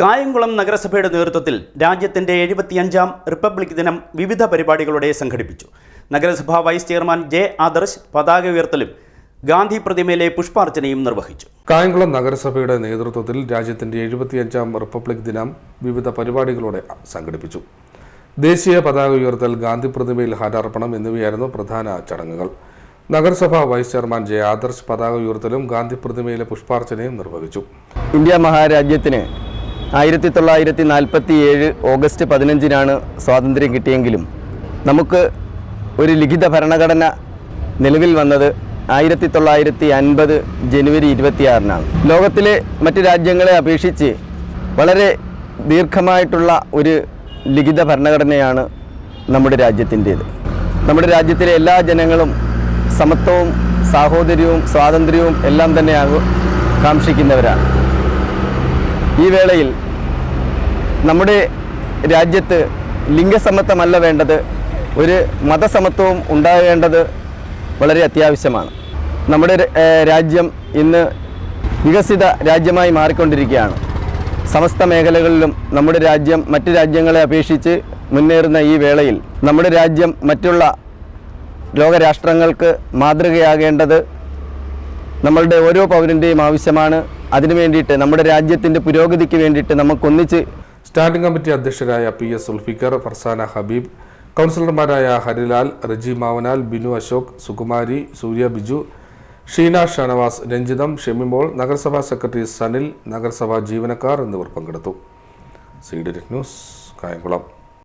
കായംകുളം നഗരസഭയുടെ നേതൃത്വത്തിൽ രാജ്യത്തിന്റെ എഴുപത്തിയഞ്ചാം റിപ്പബ്ലിക് ദിനം വിവിധ പരിപാടികളുടെ സംഘടിപ്പിച്ചു. നഗരസഭാ വൈസ് ചെയർമാൻ ജെ ആദർശ് പതാക ഉയർത്തലും ഗാന്ധി പ്രതിമയിലെ പുഷ്പാർച്ചനയും നിർവഹിച്ചു. കായംകുളം നഗരസഭയുടെ നേതൃത്വത്തിൽ രാജ്യത്തിന്റെ എഴുപത്തിയഞ്ചാം റിപ്പബ്ലിക് ദിനം വിവിധ പരിപാടികളോടെ സംഘടിപ്പിച്ചു. ദേശീയ പതാക ഉയർത്തൽ ഗാന്ധി പ്രതിമയിൽ ഹാരാർപ്പണം എന്നിവയായിരുന്നു പ്രധാന ചടങ്ങുകൾ. നഗരസഭാ വൈസ് ചെയർമാൻ ജെ ആദർശ് പതാക ഉയർത്തലും ഗാന്ധി പ്രതിമയിലെ പുഷ്പാർച്ചനയും നിർവഹിച്ചു. ഇന്ത്യ മഹാരാജ്യത്തിന് ആയിരത്തി തൊള്ളായിരത്തി നാൽപ്പത്തി ഏഴ് ഓഗസ്റ്റ് പതിനഞ്ചിനാണ് സ്വാതന്ത്ര്യം കിട്ടിയെങ്കിലും നമുക്ക് ഒരു ലിഖിത ഭരണഘടന നിലവിൽ വന്നത് ആയിരത്തി തൊള്ളായിരത്തി അൻപത് ജനുവരി ഇരുപത്തിയാറിനാണ്. ലോകത്തിലെ മറ്റ് രാജ്യങ്ങളെ അപേക്ഷിച്ച് വളരെ ദീർഘമായിട്ടുള്ള ഒരു ലിഖിത ഭരണഘടനയാണ് നമ്മുടെ രാജ്യത്തിന്റേത്. നമ്മുടെ രാജ്യത്തിലെ എല്ലാ ജനങ്ങളും സമത്വവും സാഹോദര്യവും സ്വാതന്ത്ര്യവും എല്ലാം തന്നെ ആകു- കാംക്ഷിക്കുന്നവരാണ്. ഈ വേളയിൽ നമ്മുടെ രാജ്യത്ത് ലിംഗസമത്വമല്ല വേണ്ടത് ഒരു മതസമത്വവും ഉണ്ടാകേണ്ടത് വളരെ അത്യാവശ്യമാണ്. നമ്മുടെ രാജ്യം ഇന്ന് വികസിത രാജ്യമായി മാറിക്കൊണ്ടിരിക്കുകയാണ്. സമസ്ത മേഖലകളിലും നമ്മുടെ രാജ്യം മറ്റ് രാജ്യങ്ങളെ അപേക്ഷിച്ച് മുന്നേറുന്ന ഈ വേളയിൽ നമ്മുടെ രാജ്യം മറ്റുള്ള ലോകരാഷ്ട്രങ്ങൾക്ക് മാതൃകയാകേണ്ടത് നമ്മളുടെ ഓരോ പൗരന്റെയും ആവശ്യമാണ്. അതിനു വേണ്ടിയിട്ട് നമ്മുടെ രാജ്യത്തിന്റെ പുരോഗതിക്ക് വേണ്ടിയിട്ട് നമുക്കൊന്നിച്ച് സ്റ്റാൻഡിംഗ് കമ്മിറ്റി അധ്യക്ഷരായ പി എസ് സുൽഫിക്കർ ഫർസാന ഹബീബ് കൗൺസിലർമാരായ ഹരിലാൽ റജി മാവനാൽ ബിനു അശോക് സുകുമാരി സൂര്യ ബിജു ഷീന ഷാനവാസ് രഞ്ജിതം ഷെമിമോൾ നഗരസഭാ സെക്രട്ടറി സനിൽ നഗരസഭാ ജീവനക്കാർ എന്നിവർ പങ്കെടുത്തു. C D news Kayamkulam.